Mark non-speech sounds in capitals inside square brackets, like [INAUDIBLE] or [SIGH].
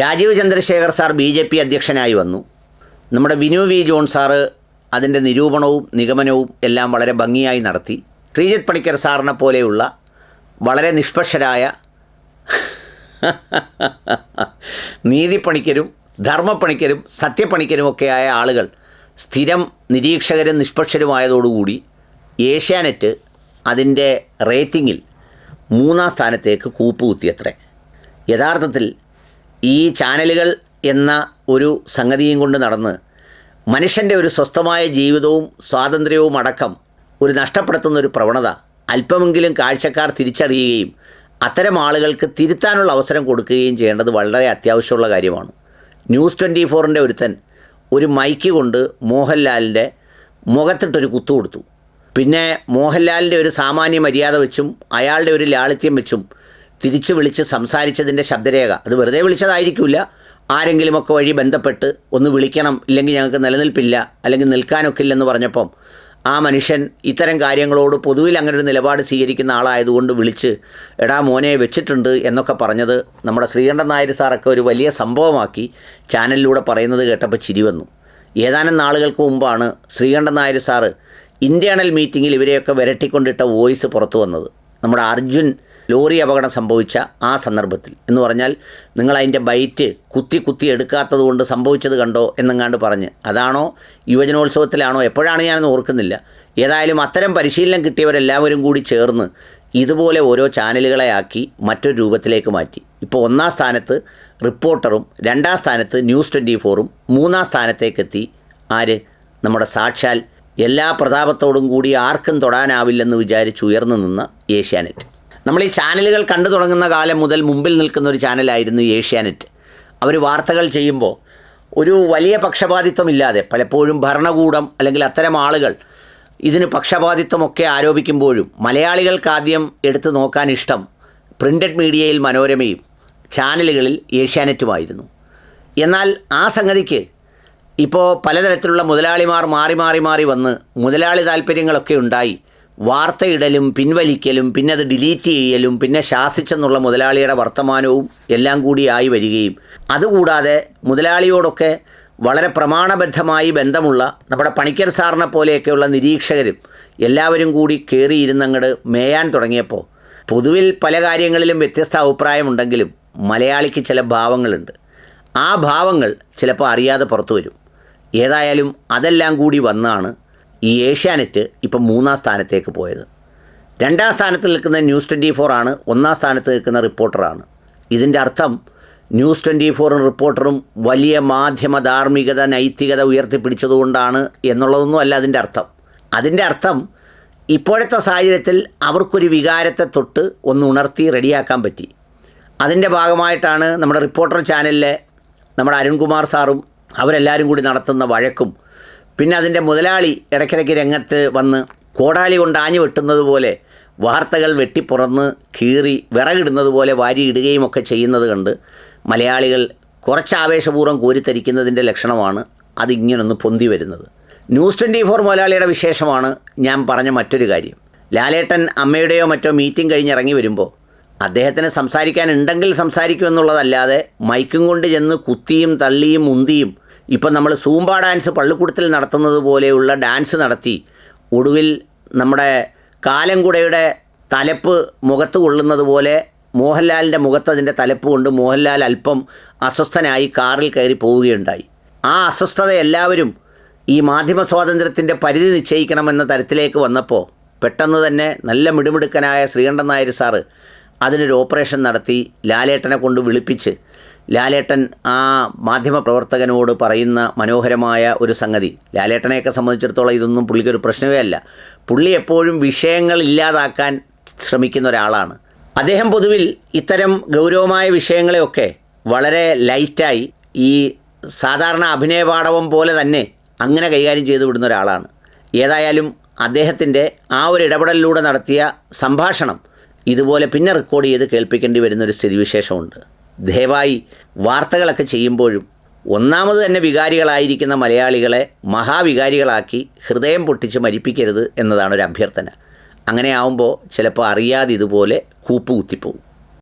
Rajeev Chandrasekhar sir B J P അധ്യക്ഷനായി വന്നു. നമ്മുടെ വിനു വി ജോൺ സാറ് അതിന്റെ നിരൂപണവും നിഗമനവും എല്ലാം വളരെ ഭംഗിയായി നടത്തി. ശ്രീജിത് പണിക്കർ സാറിനെ പോലെയുള്ള വളരെ നിഷ്പക്ഷരായ [LAUGHS] നീതിപ്പണിക്കരും ധർമ്മപ്പണിക്കരും സത്യപ്പണിക്കരും ഒക്കെയായ ആളുകൾ സ്ഥിരം നിരീക്ഷകരും നിഷ്പക്ഷരുമായതോടുകൂടി ഏഷ്യാനെറ്റ് അതിന്റെ റേറ്റിങ്ങിൽ മൂന്നാം സ്ഥാനത്തേക്ക് കൂപ്പുകുത്തിയത്രേ. യഥാർത്ഥത്തിൽ ഈ ചാനലുകൾ എന്ന ഒരു സംഗതിയും കൊണ്ട് നടന്ന് മനുഷ്യന്റെ ഒരു സ്വസ്ഥമായ ജീവിതവും സ്വാതന്ത്ര്യവും അടക്കം ഒരു നഷ്ടപ്പെടുത്തുന്ന ഒരു പ്രവണത അല്പമെങ്കിലും കാഴ്ചക്കാർ തിരിച്ചറിയുകയും അത്തരം ആളുകൾക്ക് തിരുത്താനുള്ള അവസരം കൊടുക്കുകയും ചെയ്യേണ്ടത് വളരെ അത്യാവശ്യമുള്ള കാര്യമാണ്. ന്യൂസ് ട്വന്റി ഫോറിന്റെ ഒരുത്തൻ ഒരു മൈക്ക് കൊണ്ട് മോഹൻലാലിന്റെ മുഖത്തിട്ടൊരു കുത്തു കൊടുത്തു. പിന്നെ മോഹൻലാലിന്റെ ഒരു സാമാന്യ മര്യാദ വെച്ചും അയാളുടെ ഒരു ലാളിത്യം വെച്ചും തിരിച്ചു വിളിച്ച് സംസാരിച്ചതിന്റെ ശബ്ദരേഖ. അത് വെറുതെ വിളിച്ചതായിരിക്കില്ല ആരെങ്കിലുമൊക്കെ വഴി ബന്ധപ്പെട്ട് ഒന്ന് വിളിക്കണം ഇല്ലെങ്കിൽ ഞങ്ങൾക്ക് നിലനിൽപ്പില്ല അല്ലെങ്കിൽ നിൽക്കാനൊക്കെ ഇല്ലെന്ന് പറഞ്ഞപ്പം ആ മനുഷ്യൻ ഇത്തരം കാര്യങ്ങളോട് പൊതുവിൽ അങ്ങനെ ഒരു നിലപാട് സ്വീകരിക്കുന്ന ആളായതുകൊണ്ട് വിളിച്ച് എടാ മോനെ വെച്ചിട്ടുണ്ട് എന്നൊക്കെ പറഞ്ഞത് നമ്മുടെ ശ്രീകണ്ഠൻ നായർ സാറൊക്കെ ഒരു വലിയ സംഭവമാക്കി ചാനലിലൂടെ പറയുന്നത് കേട്ടപ്പോൾ ചിരി വന്നു. ഏതാനും നാളുകൾക്ക് മുമ്പാണ് ശ്രീകണ്ഠൻ നായർ സാറ് ഇന്റേണൽ മീറ്റിങ്ങിൽ ഇവരെയൊക്കെ വിരട്ടിക്കൊണ്ടിട്ട വോയിസ് പുറത്തു വന്നത്. നമ്മുടെ അർജുൻ ലോറി അപകടം സംഭവിച്ച ആ സന്ദർഭത്തിൽ. എന്ന് പറഞ്ഞാൽ നിങ്ങൾ അതിന്റെ ബൈറ്റ് കുത്തി കുത്തി എടുക്കാത്തത് കൊണ്ട് സംഭവിച്ചത് കണ്ടോ എന്നെങ്ങാണ്ട് പറഞ്ഞ്. അതാണോ യുവജനോത്സവത്തിലാണോ? എപ്പോഴാണ് ഞാനെന്ന് ഓർക്കുന്നില്ല. ഏതായാലും അത്തരം പരിശീലനം കിട്ടിയവരെല്ലാവരും കൂടി ചേർന്ന് ഇതുപോലെ ഓരോ ചാനലുകളെ ആക്കി മറ്റൊരു രൂപത്തിലേക്ക് മാറ്റി. ഇപ്പോൾ ഒന്നാം സ്ഥാനത്ത് റിപ്പോർട്ടറും രണ്ടാം സ്ഥാനത്ത് ന്യൂസ് ട്വന്റി ഫോറും മൂന്നാം സ്ഥാനത്തേക്കെത്തി. ആര്? നമ്മുടെ സാക്ഷാൽ എല്ലാ പ്രതാപത്തോടും കൂടി ആർക്കും തൊടാനാവില്ലെന്ന് വിചാരിച്ച് ഉയർന്നു നിന്ന ഏഷ്യാനെറ്റ്. നമ്മൾ ഈ ചാനലുകൾ കണ്ടു തുടങ്ങുന്ന കാലം മുതൽ മുമ്പിൽ നിൽക്കുന്ന ഒരു ചാനലായിരുന്നു ഏഷ്യാനെറ്റ്. അവർ വാർത്തകൾ ചെയ്യുമ്പോൾ ഒരു വലിയ പക്ഷപാതിത്വമില്ലാതെ പലപ്പോഴും ഭരണകൂടം അല്ലെങ്കിൽ അത്തരം ആളുകൾ ഇതിന് പക്ഷപാതിത്വമൊക്കെ ആരോപിക്കുമ്പോഴും മലയാളികൾക്കാദ്യം എടുത്തു നോക്കാൻ ഇഷ്ടം പ്രിന്റഡ് മീഡിയയിൽ മനോരമയും ചാനലുകളിൽ ഏഷ്യാനെറ്റുമായിരുന്നു. എന്നാൽ ആ സംഗതിക്ക് ഇപ്പോൾ പലതരത്തിലുള്ള മുതലാളിമാർ മാറി മാറി മാറി വന്ന് മുതലാളി താല്പര്യങ്ങളൊക്കെ ഉണ്ടായി. വാർത്തയിടലും പിൻവലിക്കലും പിന്നെ അത് ഡിലീറ്റ് ചെയ്യലും പിന്നെ ശാസിച്ചെന്നുള്ള മുതലാളിയുടെ വർത്തമാനവും എല്ലാം കൂടി ആയി വരികയും. അതുകൂടാതെ മുതലാളിയോടൊക്കെ വളരെ പ്രമാണബദ്ധമായി ബന്ധമുള്ള നമ്മുടെ പണിക്കർ സാറിനെ പോലെയൊക്കെയുള്ള നിരീക്ഷകരും എല്ലാവരും കൂടി കയറിയിരുന്നങ്ങട് മേയാൻ തുടങ്ങിയപ്പോൾ പൊതുവിൽ പല കാര്യങ്ങളിലും വ്യത്യസ്ത അഭിപ്രായമുണ്ടെങ്കിലും മലയാളിക്ക് ചില ഭാവങ്ങളുണ്ട്. ആ ഭാവങ്ങൾ ചിലപ്പോൾ അറിയാതെ പുറത്തു വരും. ഏതായാലും അതെല്ലാം കൂടി വന്നാണ് ഈ ഏഷ്യാനെറ്റ് ഇപ്പം മൂന്നാം സ്ഥാനത്തേക്ക് പോയത്. രണ്ടാം സ്ഥാനത്ത് നിൽക്കുന്ന ന്യൂസ് ട്വന്റി ഫോർ ആണ് ഒന്നാം സ്ഥാനത്ത് നിൽക്കുന്ന റിപ്പോർട്ടറാണ് ഇതിന്റെ അർത്ഥം ന്യൂസ് ട്വന്റി ഫോറും റിപ്പോർട്ടറും വലിയ മാധ്യമ ധാർമ്മികത നൈതികത ഉയർത്തിപ്പിടിച്ചതുകൊണ്ടാണ് എന്നുള്ളതൊന്നും അല്ല അതിന്റെ അർത്ഥം. അതിന്റെ അർത്ഥം ഇപ്പോഴത്തെ സാഹചര്യത്തിൽ അവർക്കൊരു വികാരത്തെ തൊട്ട് ഒന്ന് ഉണർത്തി റെഡിയാക്കാൻ പറ്റി. അതിന്റെ ഭാഗമായിട്ടാണ് നമ്മുടെ റിപ്പോർട്ടർ ചാനലിലെ നമ്മുടെ അരുൺകുമാർ സാറും അവരെല്ലാവരും കൂടി നടത്തുന്ന വഴക്കും പിന്നെ അതിന്റെ മുതലാളി ഇടയ്ക്കിടയ്ക്ക് രംഗത്ത് വന്ന് കോടാലി കൊണ്ട് ആഞ്ഞു വെട്ടുന്നത് പോലെ വാർത്തകൾ വെട്ടിപ്പുറന്ന് കീറി വിറകിടുന്നത് പോലെ വാരിയിടുകയും ഒക്കെ ചെയ്യുന്നത് കണ്ട് മലയാളികൾ കുറച്ച് ആവേശപൂർവം കോരിത്തരിക്കുന്നതിന്റെ ലക്ഷണമാണ് അതിങ്ങനൊന്ന് പൊന്തി വരുന്നത്. ന്യൂസ് ട്വന്റി ഫോർ മുതലാളിയുടെ വിശേഷമാണ് ഞാൻ പറഞ്ഞ മറ്റൊരു കാര്യം. ലാലേട്ടൻ അമ്മയുടെയോ മറ്റോ മീറ്റിംഗ് കഴിഞ്ഞിറങ്ങി വരുമ്പോൾ അദ്ദേഹത്തിന് സംസാരിക്കാനുണ്ടെങ്കിൽ സംസാരിക്കുമെന്നുള്ളതല്ലാതെ മൈക്കും കൊണ്ട് ചെന്ന് കുത്തിയും തള്ളിയും മുന്തിയും ഇപ്പം നമ്മൾ സൂമ്പ ഡാൻസ് പള്ളിക്കൂടത്തിൽ നടത്തുന്നത് പോലെയുള്ള ഡാൻസ് നടത്തി ഒടുവിൽ നമ്മുടെ കാലംകുടയുടെ തലപ്പ് മുഖത്ത് കൊള്ളുന്നത് പോലെ മോഹൻലാലിന്റെ മുഖത്ത് അതിന്റെ തലപ്പ് കൊണ്ട് മോഹൻലാൽ അല്പം അസ്വസ്ഥനായി കാറിൽ കയറി പോവുകയുണ്ടായി. ആ അസ്വസ്ഥത എല്ലാവരും ഈ മാധ്യമ സ്വാതന്ത്ര്യത്തിന്റെ പരിധി നിശ്ചയിക്കണമെന്ന തരത്തിലേക്ക് വന്നപ്പോൾ പെട്ടെന്ന് തന്നെ നല്ല മിടുമിടുക്കനായ ശ്രീകണ്ഠൻ നായർ സാറ് അതിനൊരു ഓപ്പറേഷൻ നടത്തി ലാലേട്ടനെ കൊണ്ട് വിളിപ്പിച്ച് ലാലേട്ടൻ ആ മാധ്യമപ്രവർത്തകനോട് പറയുന്ന മനോഹരമായ ഒരു സംഗതി. ലാലേട്ടനെയൊക്കെ സംബന്ധിച്ചിടത്തോളം ഇതൊന്നും പുള്ളിക്കൊരു പ്രശ്നമേ അല്ല. പുള്ളി എപ്പോഴും വിഷയങ്ങൾ ഇല്ലാതാക്കാൻ ശ്രമിക്കുന്ന ഒരാളാണ്. അദ്ദേഹം പൊതുവിൽ ഇത്തരം ഗൗരവമായ വിഷയങ്ങളെയൊക്കെ വളരെ ലൈറ്റായി ഈ സാധാരണ അഭിനയ പാടവം പോലെ തന്നെ അങ്ങനെ കൈകാര്യം ചെയ്തു വിടുന്ന ഒരാളാണ്. ഏതായാലും അദ്ദേഹത്തിന്റെ ആ ഒരു ഇടപെടലിലൂടെ നടത്തിയ സംഭാഷണം ഇതുപോലെ പിന്നെ റെക്കോർഡ് ചെയ്ത് കേൾപ്പിക്കേണ്ടി വരുന്നൊരു സ്ഥിതിവിശേഷമുണ്ട്. ദയവായി വാർത്തകളൊക്കെ ചെയ്യുമ്പോഴും ഒന്നാമത് തന്നെ വികാരികളായിരിക്കുന്ന മലയാളികളെ മഹാവികാരികളാക്കി ഹൃദയം പൊട്ടിച്ച് മരിപ്പിക്കരുത് എന്നതാണ് ഒരു അഭ്യർത്ഥന. അങ്ങനെ ആവുമ്പോൾ ചിലപ്പോൾ അറിയാതെ ഇതുപോലെ കൂപ്പ് കുത്തിപ്പോവും